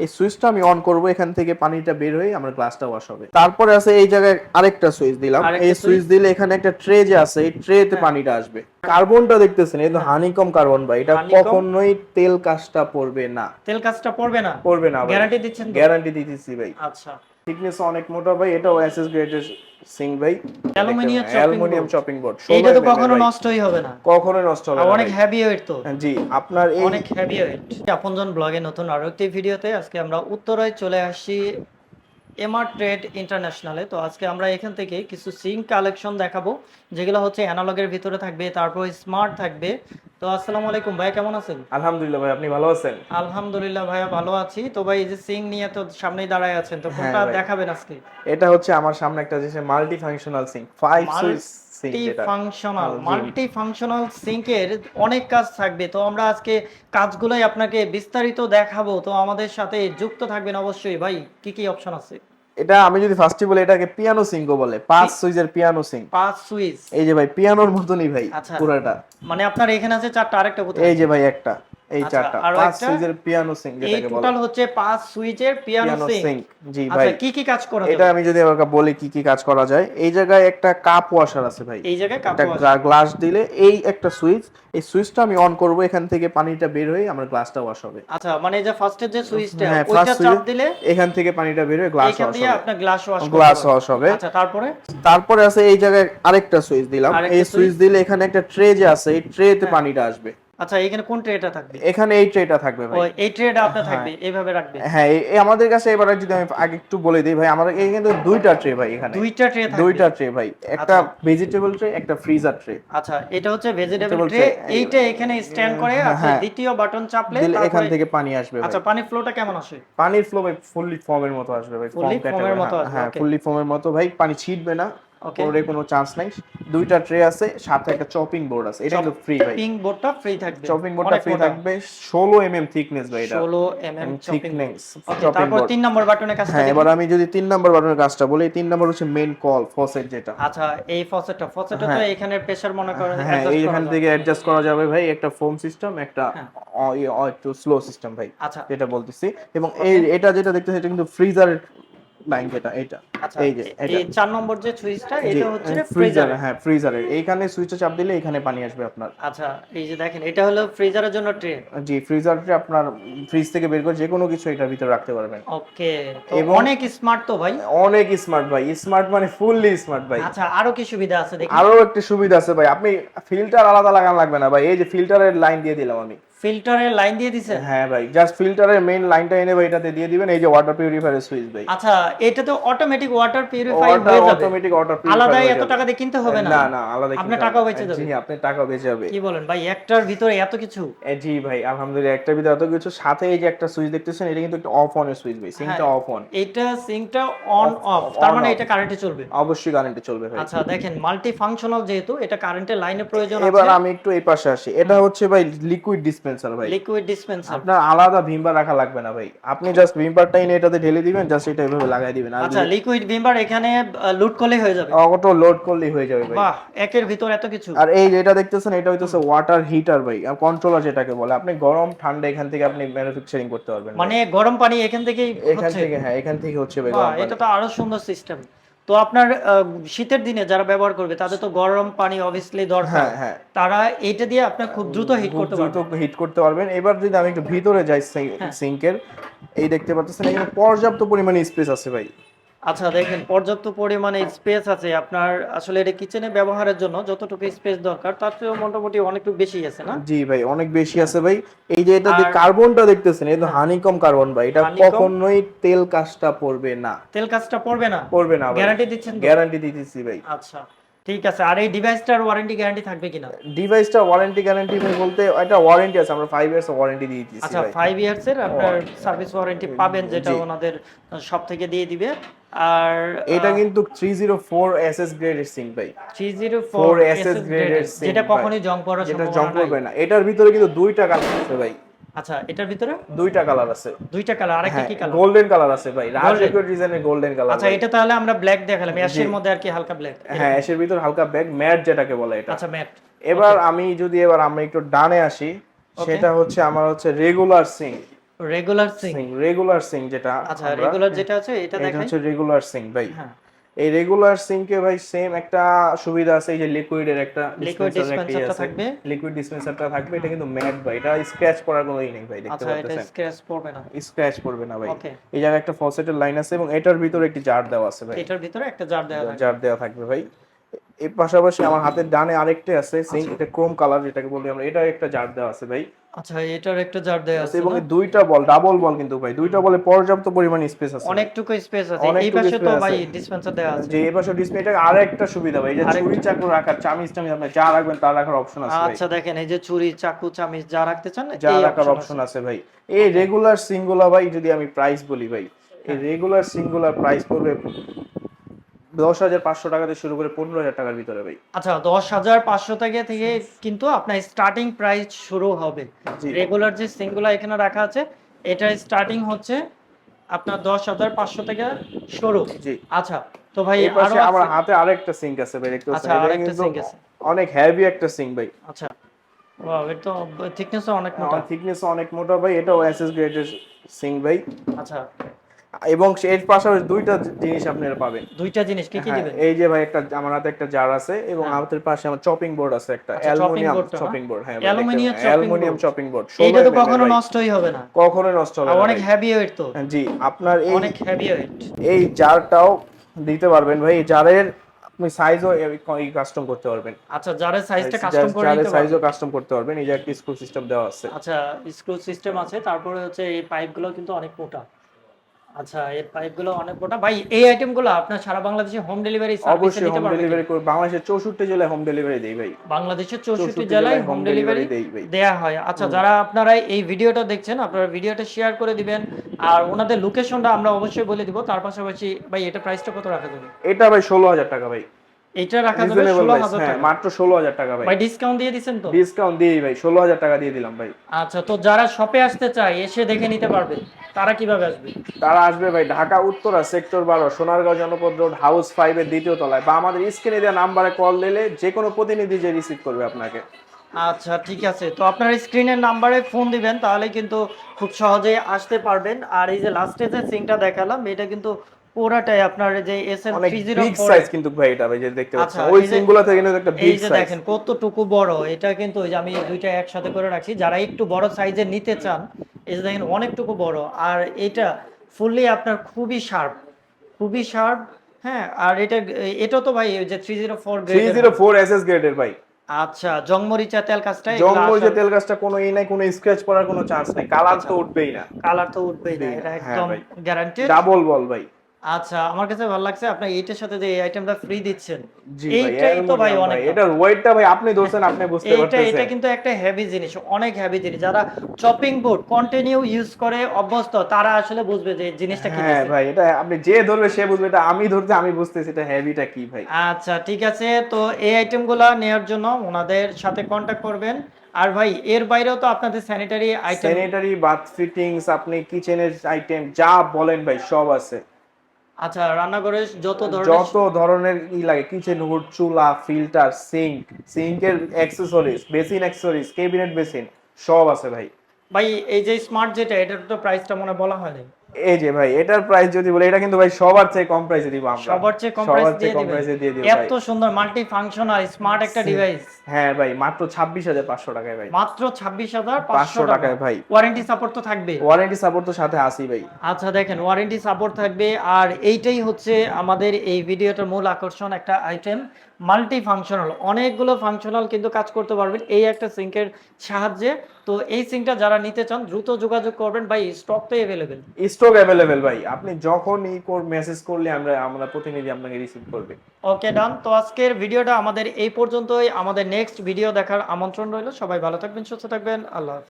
এই সুইচটা আমি অন করব এখান থেকে পানিটা বের হয়ে আমার গ্লাসটা ওয়াশ হবে। তারপরে আছে এই জায়গায় আরেকটা সুইচ দিলাম। এই সুইচ। দিলে এখানে একটা ট্রে যে আছে এই ট্রেতে হ্যাঁ। পানিটা আসবে। কার্বনটা দেখতেছেন এই তো হানিকম কার্বন ভাই এটা কখনোই তেল কাজটা পড়বে না। তেল কাজটা পড়বে না? পড়বে না গ্যারান্টি দিচ্ছেন গ্যারান্টি দিতেছি ভাই। আচ্ছা। থিকনেস অনেক মোটা ভাই এটাও এসএস গ্রেডের সিং ভাই। অ্যালুমিনিয়াম অ্যালুমিনিয়াম চপিং বোর্ড এইটা তো কখনো নষ্টই হবে না। কখনোই নষ্ট হবে না অনেক। হেভি ওয়েট তো। জি আপনার এই অনেক হেভি ওয়েট আপনজন ব্লগে নতুন আরও একটি ভিডিওতে আজকে আমরা উত্তরায় চলে আসছি এমআর ট্রেড ইন্টারন্যাশনালে তো আজকে আমরা এখান থেকে কিছু সিং কালেকশন দেখাবো যেগুলো হচ্ছে অ্যানালগের ভিতরে থাকবে তারপর স্মার্ট থাকবে তো আসসালামু আলাইকুম ভাই কেমন আছেন? আলহামদুলিল্লাহ ভাই আপনি ভালো আছেন? আলহামদুলিল্লাহ ভাইয়া ভালো আছি। তো ভাই এই যে সিং নিয়ে তো সামনেই দাঁড়ায় আছেন তো হ্যাঁ কোনটা দেখাবেন আজকে? এটা হচ্ছে আমার সামনে একটা যে multi functional sink five switch multi functional. Multi functional সিঙ্কের অনেক কাজ থাকবে। তো আমরা আজকে কাজগুলোই আপনাকে বিস্তারিত দেখাবো। তো আমাদের সাথে যুক্ত থাকবেন অবশ্যই। ভাই কি কি অপশন আছে? এটা আমি যদি ফার্স্টে বলি এটাকে পিয়ানো সিঙ্গো বলে পাঁচ সুইজের পিয়ানো সিং পাঁচ সুইজ এই যে ভাই পিয়ানোর মতনই ভাই পুরোটা পুরাটা। মানে আপনার এখানে আছে চারটা আরেকটা কোথায় এই যে ভাই একটা। এই আচ্ছা, চারটা। আরও পাঁচ? সুইচের পিয়ানো সিং যেটাকে বলে। টোটাল হচ্ছে পাঁচ সুইচের পিয়ানো সিঙ্ক জি আচ্ছা ভাই। কি কি কাজ করা এটা আমি যদি আমাকে বলি কি কি কাজ করা যায় এই জায়গায় একটা কাপ ওয়াশার আছে ভাই। এই জায়গায় কাপ একটা গ্লাস দিলে এই একটা সুইচ এই সুইচটা আমি অন করব এখান থেকে পানিটা বের হয়ে আমার গ্লাসটা ওয়াশ হবে। আচ্ছা মানে এই যে ফার্স্টের যে সুইচটা হ্যাঁ ওইটা চাপ দিলে এখান থেকে পানিটা বের হয়ে গ্লাস এখান ওয়াশ হবে। আপনার গ্লাস ওয়াশ গ্লাস ওয়াশ হবে। আচ্ছা তারপরে? তারপরে আছে এই জায়গায় আরেকটা সুইচ দিলাম। এই সুইচ দিলে এখানে একটা ট্রে যে আছে এই ট্রেতে হ্যাঁ। পানিটা আসবে। আচ্ছা এখানে কোন ট্রেটা থাকবে? এখানে এই ট্রেটা থাকবে ভাই। এই ট্রেটা আপনার থাকবে এইভাবে রাখবে। হ্যাঁ এই- আমাদের কাছে এবারে যদি আমি আগে একটু বলে দিই ভাই আমাদের এই কিন্তু দুইটা ট্রে ভাই এখানে। দুইটা ট্রে থাকবে। দুইটা ট্রে ভাই একটা আচ্ছা। ভেজিটেবল ট্রে একটা ফ্রিজার ট্রে আচ্ছা এটা হচ্ছে ভেজিটেবল ট্রে এইটা এখানে স্ট্যান্ড করে হ্যাঁ, আচ্ছা হ্যাঁ। দ্বিতীয় বাটন চাপলে এখান থেকে পানি আসবে ভাই। আচ্ছা পানির ফ্লোটা কেমন আসে? পানির ফ্লো ভাই ফুললি ফর্মের মতো আসবে ভাই category, মতো হ্যাঁ, আসবে, হ্যাঁ ফুললি ফর্মের মতো ভাই পানি ছিটবে না। ওকে কোনোটাই কোনো চান্স নাই। দুইটা ট্রে আছে সাথে একটা চপিং বোর্ড আছে। এটা কিন্তু ফ্রি ভাই। পিং বোর্ডটা ফ্রি থাকবে। চপিং বোর্ডটা ফ্রি থাকবে। 16 এমএম থিকনেস ভাই এটা। 16 এমএম চপিং ওকে তারপর তিন নম্বর বাটনের কাজটা হ্যাঁ। এবার আমি যদি তিন নাম্বার বাটনের কাজটা বলি তিন নাম্বার হচ্ছে মেইন কল ফসেট যেটা। আচ্ছা এই ফসেটটা ফসেটটা তো হ্যাঁ। এখানে প্রেসার মনে করেন হ্যাঁ এইখান থেকে অ্যাডজাস্ট করা যাবে ভাই। একটা ফোম সিস্টেম একটা হ্যাঁ। একটু স্লো সিস্টেম ভাই আচ্ছা। যেটা বলতেছি। এবং এই এটা যেটা দেখতেছি এটা কিন্তু ফ্রিজারের লাইন যেটা এটা। আচ্ছা এই যে এই চার নম্বর যে সুইচটা এটা হচ্ছে ফ্রিজার ফ্রিজার হ্যাঁ ফ্রিজারের এইখানে সুইচটা চাপ দিলে এখানে পানি আসবে আপনার। আচ্ছা এই যে দেখেন এটা হলো ফ্রিজারের জন্য ট্রে জি ফ্রিজারটা আপনার ফ্রিজ থেকে বের করে যে কোনো কিছু এটার ভিতরে রাখতে পারবেন। ওকে এবং- অনেক স্মার্ট তো ভাই। অনেক স্মার্ট ভাই স্মার্ট মানে ফুললি স্মার্ট ভাই। আচ্ছা আরও কি সুবিধা আছে দেখি। আরও একটা সুবিধা আছে ভাই আপনি ফিল্টার আলাদা লাগানো লাগবে না ভাই এই যে ফিল্টারের লাইন দিয়ে দিলাম আমি। ফিল্টারের লাইন দিয়ে দিছেন হ্যাঁ ভাই জাস্ট ফিল্টারের মেইন লাইনটা এনে ভাই এটাতে দিয়ে দিবেন এই যে ওয়াটার পিউরিফায়ারের সুইচ ভাই। আচ্ছা এটা তো অটোমেটিক ওয়াটার পিউরিফাই হয়ে যাবে। অটোমেটিক ওয়াটার পিউরিফায়ার আলাদা এত টাকা দিয়ে কিনতে হবে না? না না আলাদা টাকাও হবে। বেঁচে যাবে। জি আপনি টাকা বেঁচে যাবে। কি বলেন ভাই একটার ভিতরে এত কিছু? জি ভাই আলহামদুলিল্লাহ একটা ভিতরে এত কিছু। সাথে এই যে একটা সুইচ দেখতেছেন এটা কিন্তু একটা অফ অনের সুইচ ভাই হ্যাঁ। অফ অন এটা সিঙ্কটা অন অফ তার মানে এটা কারেন্টে চলবে। অবশ্যই কারেন্টে চলবে ভাই। আচ্ছা দেখেন মাল্টি ফাংশনাল যেহেতু এটা কারেন্টের লাইনের প্রয়োজন আছে। এবার আমি একটু এই পাশে আসি। এটা হচ্ছে ভাই লিকুইড ডিসপেন্সার ভাই। লিকুইড ডিসপেন্সার আপনার আলাদা ভিমবার রাখা লাগবে না ভাই। আপনি জাস্ট ভিমবারটা এনে এটাতে ঢেলে দিবেন জাস্ট এটা এভাবে লাগাই দিবেন। আচ্ছা লিকুইড ভিমবার এখানে লুট করলেই হয়ে যাবে? অটো লোড করলেই হয়ে যাবে ভাই। বাহ একের ভিতর এত কিছু। আর এই যেটা দেখতেছেন এটা হইতেছে ওয়াটার হিটার ভাই। আর কন্ট্রোলার যেটাকে বলে আপনি গরম ঠান্ডা এখান থেকে আপনি ম্যানুফ্যাকচারিং করতে পারবেন মানে গরম পানি এখান থেকেই এখান থেকে হ্যাঁ এখান থেকে হচ্ছে ভাই এটা তো আরও সুন্দর সিস্টেম তো আপনার শীতের দিনে যারা ব্যবহার করবে তাদের তো গরম পানি অবভিয়াসলি দরকার। হ্যাঁ হ্যাঁ। তারা এটা দিয়ে আপনি খুব দ্রুত হিট করতে পারবেন দ্রুত হিট করতে পারবেন। এবার যদি আমি একটু ভিতরে যাই হ্যাঁ। সিঙ্কের এই দেখতে পাচ্ছেন এখানে পর্যাপ্ত পরিমাণে স্পেস আছে ভাই। আচ্ছা দেখেন পর্যাপ্ত পরিমাণে স্পেস আছে। আপনার আসলে এটা কিচেনে ব্যবহারের জন্য যতটুকু স্পেস দরকার তার চেয়েও মোটামুটি অনেকটু বেশি আছে না? জি ভাই অনেক বেশি আছে ভাই। এই যে এটা যে কার্বনটা দেখতেছেন এটা হানিকম কার্বন ভাই এটা? কখনোই তেল কাজটা পড়বে না। তেল কাজটা পড়বে না? পড়বে না গ্যারান্টি দিচ্ছেন গ্যারান্টি দিতেছি ভাই। আচ্ছা। ঠিক আছে আর এই ডিভাইসটার ওয়ারেন্টি গ্যারান্টি থাকবে কিনা? ডিভাইসটা ওয়ারেন্টি গ্যারান্টি বলতে এটা ওয়ারেন্টি আছে আমরা 5 ইয়ার্স ওয়ারেন্টি দিয়ে দিচ্ছি আচ্ছা ভাই। ফাইভ ইয়ার্স এর আপনার সার্ভিস ওয়ারেন্টি পাবেন যেটা ওনাদের সব থেকে দিয়ে দিবে। আর এটা কিন্তু 304 এসএস গ্রেডের সিং ভাই। 304 SS গ্রেডের যেটা sync কখনোই জং পড়ার যেটা সম্ভাবনা জং নাই। করবে না। এটার ভিতরে কিন্তু দুইটা কালার আছে ভাই। আচ্ছা এটার ভিতরে? দুইটা কালার আছে। দুইটা কালার আরেকটা হ্যাঁ কি কালার? গোল্ডেন কালার আছে ভাই। রাজ? রেকর্ড ডিজাইনের গোল্ডেন কালার আচ্ছা এটা তাহলে আমরা ব্ল্যাক দেখালাম অ্যাশের মধ্যে আর কি হালকা ব্ল্যাক হ্যাঁ এসের ভিতর হালকা ব্যাগ ম্যাট যেটাকে বলে এটা। আচ্ছা ম্যাট এবার আমি যদি এবার আমরা একটু ডানে আসি সেটা হচ্ছে আমার হচ্ছে regular sink regular sink regular sink যেটা আচ্ছা রেগুলার যেটা আছে এটা এটা দেখাই। হচ্ছে রেগুলার সিং ভাই। হ্যাঁ। এই রেগুলার সিঙ্কে ভাই সেম একটা সুবিধা আছে এই যে লিকুইডের একটা লিকুইড ডিসপেন্সারটা থাকবে? লিকুইড ডিসপেন্সারটা থাকবে এটা কিন্তু ম্যাট ভাই এটা স্ক্র্যাচ করার কোনো ই নেই ভাই দেখতে আচ্ছা এটা পাচ্ছেন স্ক্র্যাচ পড়বে না। স্ক্র্যাচ করবে না ভাই। এই জায়গায় একটা ফসেটের লাইন আছে এবং এটার ভিতরে একটি জার দেওয়া আছে ভাই। এটার ভিতরে একটা জার দেওয়া থাকে জার দেওয়া থাকবে ভাই। এর পাশাপাশি আমার হাতের ডানে আরেকটা আছে সিঙ্ক এটা ক্রোম কালার যেটাকে বলি আমরা এটা একটা জার দেওয়া আছে ভাই। আচ্ছা এটার একটা জার দেওয়া আছে এবং দুইটা বল ডাবল বল কিন্তু ভাই দুইটা বলে পর্যাপ্ত পরিমাণ স্পেস আছে। অনেকটুকু স্পেস আছে। এই পাশে তো ভাই ডিসপেন্সার দেওয়া আছে। যে এই পাশে ডিসপ্লে এটা আরেকটা সুবিধা ভাই এই যে। চুরি চাকু রাখার চামিচ টামিচ আপনি যা রাখবেন তা রাখার অপশন আছে ভাই। আচ্ছা দেখেন এই যে ছুরি চাকু চামিচ যা রাখতে চান যা রাখার অপশন আছে ভাই। এই রেগুলার সিঙ্গুলা ভাই যদি আমি প্রাইস বলি ভাই এই রেগুলার সিঙ্গুলার প্রাইস পড়বে দশ হাজার পাঁচশো টাকা থেকে শুরু করে পনেরো হাজার টাকার ভিতরে ভাই। আচ্ছা দশ হাজার পাঁচশো টাকা থেকে কিন্তু আপনার স্টার্টিং প্রাইস শুরু হবে। রেগুলার যে সিঙ্গুলা এখানে রাখা আছে এটা স্টার্টিং হচ্ছে আপনার দশ হাজার পাঁচশো টাকা শুরু। জি। আচ্ছা তো ভাই আরও আমার হাতে আরেকটা সিঙ্ক আছে ভাই দেখতে আচ্ছা, আরেকটা sink আছে। অনেক হেভি একটা সিঙ্ক ভাই। আচ্ছা ওয়াও এটা তো অনেক মোটা। থিকনেস অনেক মোটা ভাই এটাও এসএস গ্রেডের সিঙ্ক ভাই। আচ্ছা। এবং এর পাশাপাশি দুইটা জিনিস আপনারা পাবেন। দুইটা জিনিস কি কি হ্যাঁ, দিবেন? এই যে ভাই একটা আমার হাতে একটা জার আছে এবং হ্যাঁ। হাতের পাশে আমার চপিং বোর্ড আছে একটা। অ্যালুমিনিয়াম? চপিং বোর্ড হ্যাঁ? অ্যালুমিনিয়াম চপিং বোর্ড এইটা তো কখনো নষ্টই হবে না। কখনোই নষ্ট হবে না অনেক হেভি ওয়েট তো। জি আপনার এই অনেক হেভি ওয়েট এই জারটাও দিতে পারবেন ভাই। জারের আপনি সাইজও এই কাস্টম করতে পারবেন। আচ্ছা যারা সাইজটা কাস্টম করে জারের নিতে সাইজও কাস্টম করতে পারবেন। এই যে একটা স্ক্রু সিস্টেম দেওয়া আছে। আচ্ছা স্ক্রু সিস্টেম আছে। তারপরে হচ্ছে এই পাইপগুলো কিন্তু অনেক মোটা। আচ্ছা এই পাইপগুলো অনেক মোটা ভাই এই আইটেমগুলো আপনার সারা বাংলাদেশে হোম ডেলিভারি সার্ভিস অবশ্যই হোম ডেলিভারি করে বাংলাদেশের চৌষট্টি জেলায় হোম ডেলিভারি দেই ভাই। বাংলাদেশের 64 64 জেলায় হোম ডেলিভারি দেয়া হয়। আচ্ছা যারা আপনারা এই ভিডিওটা দেখছেন আপনারা ভিডিওটা শেয়ার করে দিবেন। আর ওনাদের লোকেশনটা আমরা অবশ্যই বলে দিব। তার পাশাপাশি ভাই এটা প্রাইসটা কত রাখা যাবে? এটা ভাই ষোলো হাজার টাকা ভাই। এটা রাখা যাবে রিজনেবল ষোলো প্রাইস হাজার হ্যাঁ টাকা। মাত্র ষোলো হাজার টাকা ভাই। ভাই ডিসকাউন্ট দিয়ে দিচ্ছেন তো? ডিসকাউন্ট দিই ভাই ষোলো হাজার টাকা দিয়ে দিলাম ভাই। আচ্ছা তো যারা শপে আসতে চায় এসে দেখে নিতে পারবে। তারা কীভাবে আসবে? তারা আসবে ভাই ঢাকা উত্তরা সেক্টর বারো সোনারগাঁও জনপদ রোড হাউস ফাইভের দ্বিতীয় তলায়। বা আমাদের স্ক্রিনে দেওয়া নাম্বারে কল দিলে যে কোনো প্রতিনিধি যে রিসিভ করবে আপনাকে। আচ্ছা ঠিক আছে। তো আপনার স্ক্রিনের নাম্বারে ফোন দিবেন তাহলে কিন্তু খুব সহজেই আসতে পারবেন। আর এই যে লাস্টে যে সিংটা দেখালাম এটা কিন্তু পুরাটাই আপনার যে এস এল অনেক থ্রি জিরো বিগ সাইজ কিন্তু ভাই এটা ভাই যে দেখতে আচ্ছা, পাচ্ছেন ওই এই সিঙ্গুলা থেকে কিন্তু একটা এই বিগ যে সাইজ দেখেন কতটুকু বড়। এটা কিন্তু ওই যে আমি দুইটা একসাথে করে রাখছি। যারা একটু বড় সাইজের নিতে চান এই যে দেখেন অনেকটুকু বড়। আর এটা ফুললি আপনার খুবই শার্প খুবই শার্প হ্যাঁ? আর এটা এটা তো ভাই ওই যে three zero four three zero four S S গ্রেডের ভাই। আচ্ছা জংমরিচা তেল কাজটা যে তেল গাছটা কোনো ই নাই কোনো স্ক্র্যাচ পড়ার কোনো চান্স নাই। কালার তো উঠবেই না। কালার তো উঠবেই না। এটা হ্যাঁ একদম ভাই। গ্যারান্টেড ডাবল বল ভাই। আচ্ছা আমার কাছে ভালো লাগছে আপনি এইটার সাথে যে এই আইটেমটা ফ্রি দিচ্ছেন জি ভাই এইটাই তো ভাই অনেক এটার ওয়েটটা ভাই আপনি ধরছেন আপনি বুঝতে এইটা পারতেছেন। এটা কিন্তু একটা হেভি জিনিস অনেক হেভি জিনিস। যারা চপিং বোর্ড কন্টিনিউ ইউজ করে অভ্যস্ত তারা আসলে বুঝবে যে জিনিসটা কি হ্যাঁ ভাই এটা আপনি যে ধরবে সে বুঝবে এটা আমি ধরতে আমি বুঝতেছি এটা হেভিটা কি ভাই। আচ্ছা ঠিক আছে তো এই আইটেমগুলো নেওয়ার জন্য ওনাদের সাথে কন্টাক্ট করবেন। আর ভাই এর বাইরেও তো আপনাদের sanitary item sanitary bath fittings আপনি কিচেনের আইটেম যা বলেন ভাই সব আছে। আচ্ছা রান্নাঘরে যত ধরনের যত ধরনের ই লাগে কিচেন হুড চুলা filter sink সিঙ্কের accessories basin accessories cabinet basin সব আছে ভাই। ভাই এই যে স্মার্ট যেটা এটার তো প্রাইসটা মনে হয় বলা হয়নি এই যে ভাই এটার প্রাইস যদি বলে এটা কিন্তু ভাই সবার চেয়ে কম প্রাইসে দিব আমরা। সবার চেয়ে কম প্রাইস দিয়ে দিব। এত সুন্দর মাল্টি ফাংশনাল স্মার্ট একটা ডিভাইস হ্যাঁ ভাই মাত্র ছাব্বিশ হাজার পাঁচশো টাকায় ভাই। মাত্র ছাব্বিশ হাজার পাঁচশো পাঁচশো টাকায় টাকায় ভাই। ওয়ারেন্টি সাপোর্ট তো থাকবে। ওয়ারেন্টি সাপোর্ট তো সাথে আসি ভাই। আচ্ছা দেখেন ওয়ারেন্টি সাপোর্ট থাকবে। আর এইটাই হচ্ছে আমাদের এই ভিডিওটার মূল আকর্ষণ একটা আইটেম মাল্টি ফাংশনাল অনেকগুলো ফাংশনাল কিন্তু কাজ করতে পারবেন এই একটা সিঙ্কের সাহায্যে। তো এই সিঙ্কটা যারা নিতে চান দ্রুত যোগাযোগ করবেন। ভাই স্টক তো অ্যাভেলেবেল স্টক অ্যাভেলেবেল ভাই। আপনি যখন ই কোর মেসেজ করলে আমরা আমরা প্রতিনিধি আপনাকে রিসিভ করবে। ওকে ডান তো আজকের ভিডিওটা আমাদের এই পর্যন্তই। আমাদের নেক্সট ভিডিও দেখার আমন্ত্রণ রইল। সবাই ভালো থাকবেন সুস্থ থাকবেন। আল্লাহ।